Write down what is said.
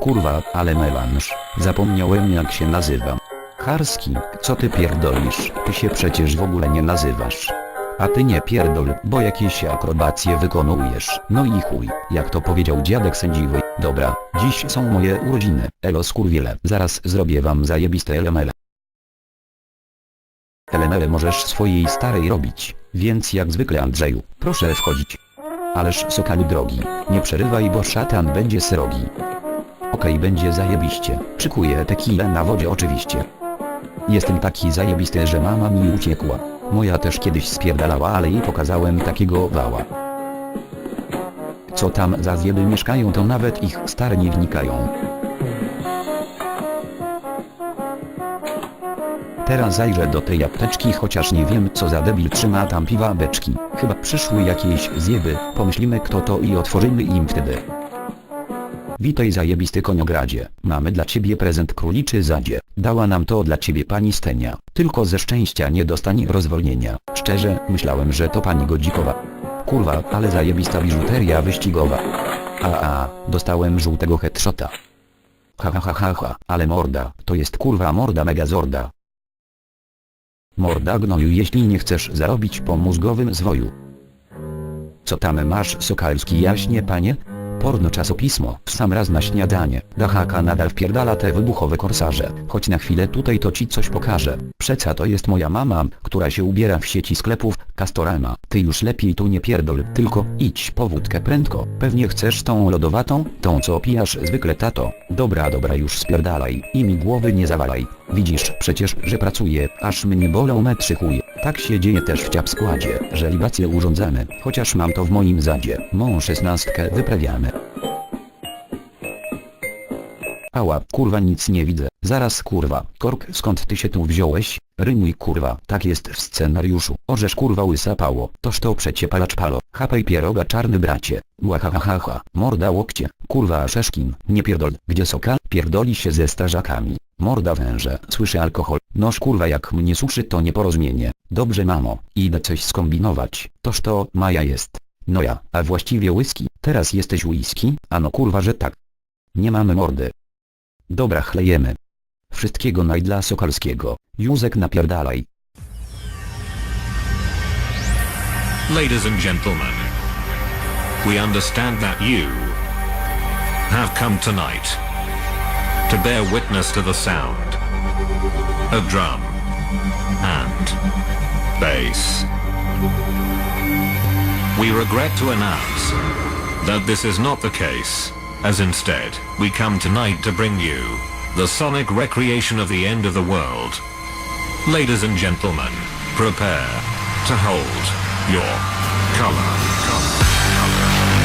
Kurwa, ale melanż. Zapomniałem jak się nazywam. Karski, co ty pierdolisz? Ty się przecież w ogóle nie nazywasz. A ty nie pierdol, bo jakieś akrobacje wykonujesz. No i chuj, jak to powiedział dziadek sędziwy. Dobra, dziś są moje urodziny. Elo skurwiele. Zaraz zrobię wam zajebiste elemele. Elemele możesz swojej starej robić, więc jak zwykle Andrzeju, proszę wchodzić. Ależ sokalu drogi, nie przerywaj bo szatan będzie srogi. Okej będzie zajebiście, szykuję tequilę na wodzie oczywiście. Jestem taki zajebisty, że mama mi uciekła. Moja też kiedyś spierdalała, ale jej pokazałem takiego wała. Co tam za zjeby mieszkają to nawet ich stare nie wnikają. Teraz zajrzę do tej apteczki chociaż nie wiem co za debil trzyma tam piwa beczki. Chyba przyszły jakieś zjeby, pomyślimy kto to i otworzymy im wtedy. Witaj zajebisty koniogradzie, mamy dla ciebie prezent króliczy zadzie. Dała nam to dla ciebie pani Stenia, tylko ze szczęścia nie dostanie rozwolnienia. Szczerze, myślałem że to pani Godzikowa. Kurwa, ale zajebista biżuteria wyścigowa. A a, dostałem żółtego headshota. Ha ha ha ha ha, ale morda, to jest kurwa morda megazorda. Morda gnoju jeśli nie chcesz zarobić po mózgowym zwoju. Co tam masz Sokalski jaśnie panie? Porno czasopismo, w sam raz na śniadanie. Dachaka nadal wpierdala te wybuchowe korsarze. Choć na chwilę tutaj to ci coś pokażę. Przeca to jest moja mama, która się ubiera w sieci sklepów, Castorama. Ty już lepiej tu nie pierdol, tylko idź po wódkę prędko. Pewnie chcesz tą lodowatą, tą co pijasz zwykle tato. Dobra dobra już spierdalaj i mi głowy nie zawalaj. Widzisz przecież, że pracuję, aż mnie bolą metrzy chuje. Tak się dzieje też w ciap składzie, że libację urządzamy, chociaż mam to w moim zadzie. Mą szesnastkę wyprawiamy. Ała, kurwa nic nie widzę. Zaraz kurwa, kork skąd ty się tu wziąłeś? Rymuj kurwa, tak jest w scenariuszu. Orzesz kurwa łysapało, toż to przecie palacz palo. Chapaj pieroga czarny bracie. Łahahaha, morda łokcie, kurwa szeszkin, nie pierdol. Gdzie soka? Pierdoli się ze strażakami. Morda węże, słyszy alkohol. Noż kurwa jak mnie suszy to nieporozumienie. Dobrze mamo, idę coś skombinować. Toż to, Maja jest. No ja, a właściwie whisky. Teraz jesteś whisky? Ano kurwa że tak. Nie mamy mordy. Dobra chlejemy. Wszystkiego naj dla Sokalskiego. Józek napierdalaj. Ladies and gentlemen, we understand that you have come tonight to bear witness to the sound of drum and bass. We regret to announce that this is not the case, as instead, we come tonight to bring you the sonic recreation of the end of the world. Ladies and gentlemen, prepare to hold your color. color.